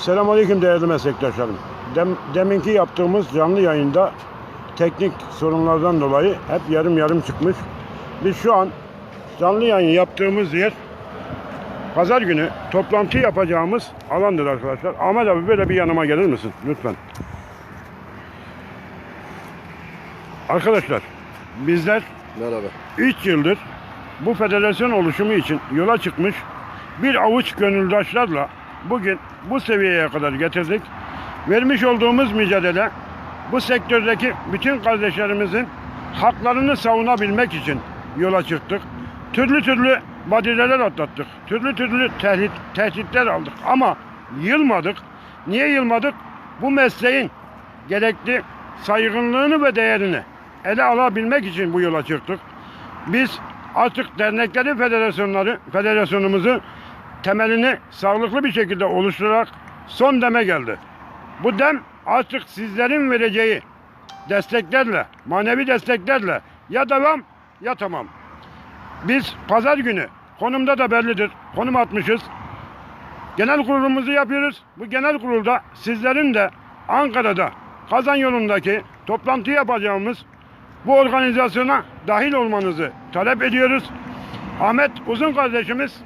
Selamünaleyküm değerli meslektaşlarım. Dem, deminki yaptığımız canlı yayında teknik sorunlardan dolayı hep yarım yarım çıkmış. Biz şu an canlı yayın yaptığımız yer pazar günü toplantı yapacağımız alandır arkadaşlar. Ahmet abi böyle bir yanıma gelir misin lütfen? Arkadaşlar bizler Merhaba. 3 yıldır bu federasyon oluşumu için yola çıkmış bir avuç gönüldaşlarla bugün bu seviyeye kadar getirdik. Vermiş olduğumuz mücadele bu sektördeki bütün kardeşlerimizin haklarını savunabilmek için yola çıktık. Türlü türlü badireler atlattık. Türlü türlü tehdit, tehditler aldık ama yılmadık. Niye yılmadık? Bu mesleğin gerekli saygınlığını ve değerini ele alabilmek için bu yola çıktık. Biz artık derneklerin federasyonları, federasyonumuzu temelini sağlıklı bir şekilde oluşturarak son deme geldi. Bu dem artık sizlerin vereceği desteklerle, manevi desteklerle ya devam ya tamam. Biz pazar günü konumda da bellidir. Konum atmışız. Genel kurulumuzu yapıyoruz. Bu genel kurulda sizlerin de Ankara'da Kazan yolundaki toplantı yapacağımız bu organizasyona dahil olmanızı talep ediyoruz. Ahmet Uzun kardeşimiz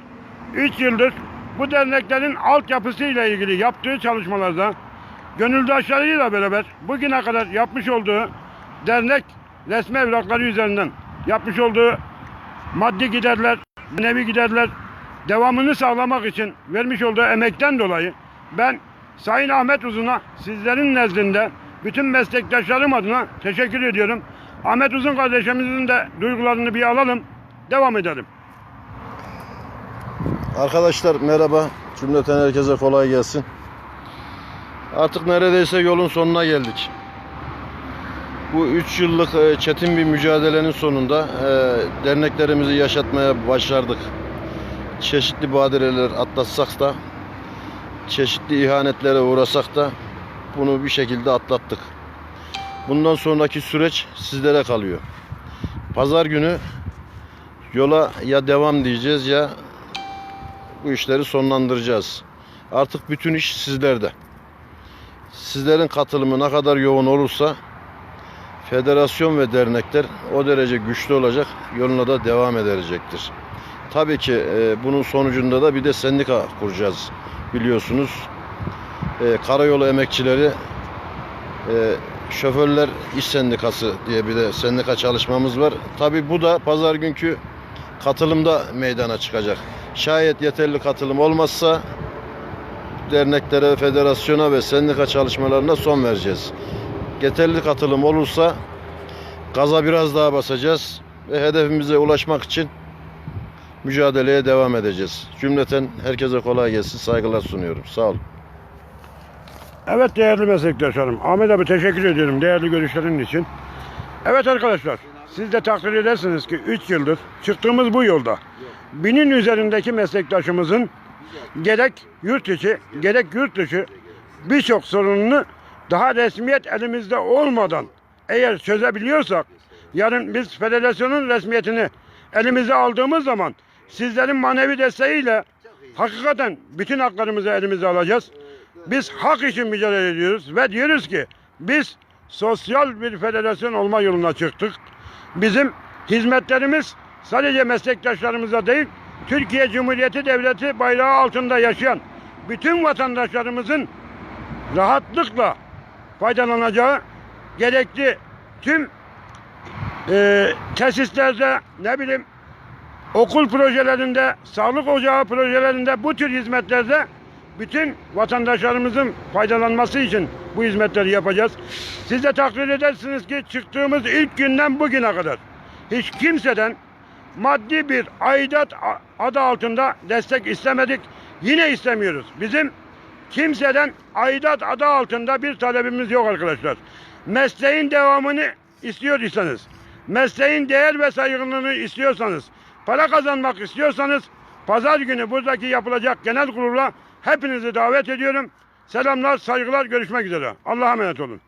3 yıldır bu derneklerin altyapısı ile ilgili yaptığı çalışmalarda gönüldaşlarıyla beraber bugüne kadar yapmış olduğu dernek resmi evrakları üzerinden yapmış olduğu maddi giderler, nevi giderler devamını sağlamak için vermiş olduğu emekten dolayı ben Sayın Ahmet Uzun'a sizlerin nezdinde bütün meslektaşlarım adına teşekkür ediyorum. Ahmet Uzun kardeşimizin de duygularını bir alalım. Devam edelim. Arkadaşlar merhaba. Cümleten herkese kolay gelsin. Artık neredeyse yolun sonuna geldik. Bu 3 yıllık e, çetin bir mücadelenin sonunda e, derneklerimizi yaşatmaya başardık. Çeşitli badireler atlatsak da, çeşitli ihanetlere uğrasak da bunu bir şekilde atlattık. Bundan sonraki süreç sizlere kalıyor. Pazar günü yola ya devam diyeceğiz ya bu işleri sonlandıracağız. Artık bütün iş sizlerde. Sizlerin katılımı ne kadar yoğun olursa federasyon ve dernekler o derece güçlü olacak, yoluna da devam edecektir. Tabii ki e, bunun sonucunda da bir de sendika kuracağız biliyorsunuz. E, karayolu emekçileri e, şoförler iş sendikası diye bir de sendika çalışmamız var. Tabii bu da pazar günkü katılımda meydana çıkacak. Şayet yeterli katılım olmazsa derneklere, federasyona ve sendika çalışmalarına son vereceğiz. Yeterli katılım olursa gaza biraz daha basacağız ve hedefimize ulaşmak için mücadeleye devam edeceğiz. Cümleten herkese kolay gelsin. Saygılar sunuyorum. Sağ olun. Evet değerli meslektaşlarım. Ahmet abi teşekkür ediyorum değerli görüşlerin için. Evet arkadaşlar siz de takdir edersiniz ki 3 yıldır çıktığımız bu yolda binin üzerindeki meslektaşımızın gerek yurt içi gerek yurt dışı birçok sorununu daha resmiyet elimizde olmadan eğer çözebiliyorsak yarın biz federasyonun resmiyetini elimize aldığımız zaman sizlerin manevi desteğiyle hakikaten bütün haklarımızı elimize alacağız. Biz hak için mücadele ediyoruz ve diyoruz ki biz sosyal bir federasyon olma yoluna çıktık. Bizim hizmetlerimiz sadece meslektaşlarımıza değil, Türkiye Cumhuriyeti Devleti bayrağı altında yaşayan bütün vatandaşlarımızın rahatlıkla faydalanacağı gerekli tüm e, tesislerde ne bileyim okul projelerinde, sağlık ocağı projelerinde bu tür hizmetlerde bütün vatandaşlarımızın faydalanması için bu hizmetleri yapacağız. Siz de takdir edersiniz ki çıktığımız ilk günden bugüne kadar hiç kimseden maddi bir aidat adı altında destek istemedik. Yine istemiyoruz. Bizim kimseden aidat adı altında bir talebimiz yok arkadaşlar. Mesleğin devamını istiyorsanız, mesleğin değer ve saygınlığını istiyorsanız, para kazanmak istiyorsanız pazar günü buradaki yapılacak genel kurula hepinizi davet ediyorum. Selamlar, saygılar, görüşmek üzere. Allah'a emanet olun.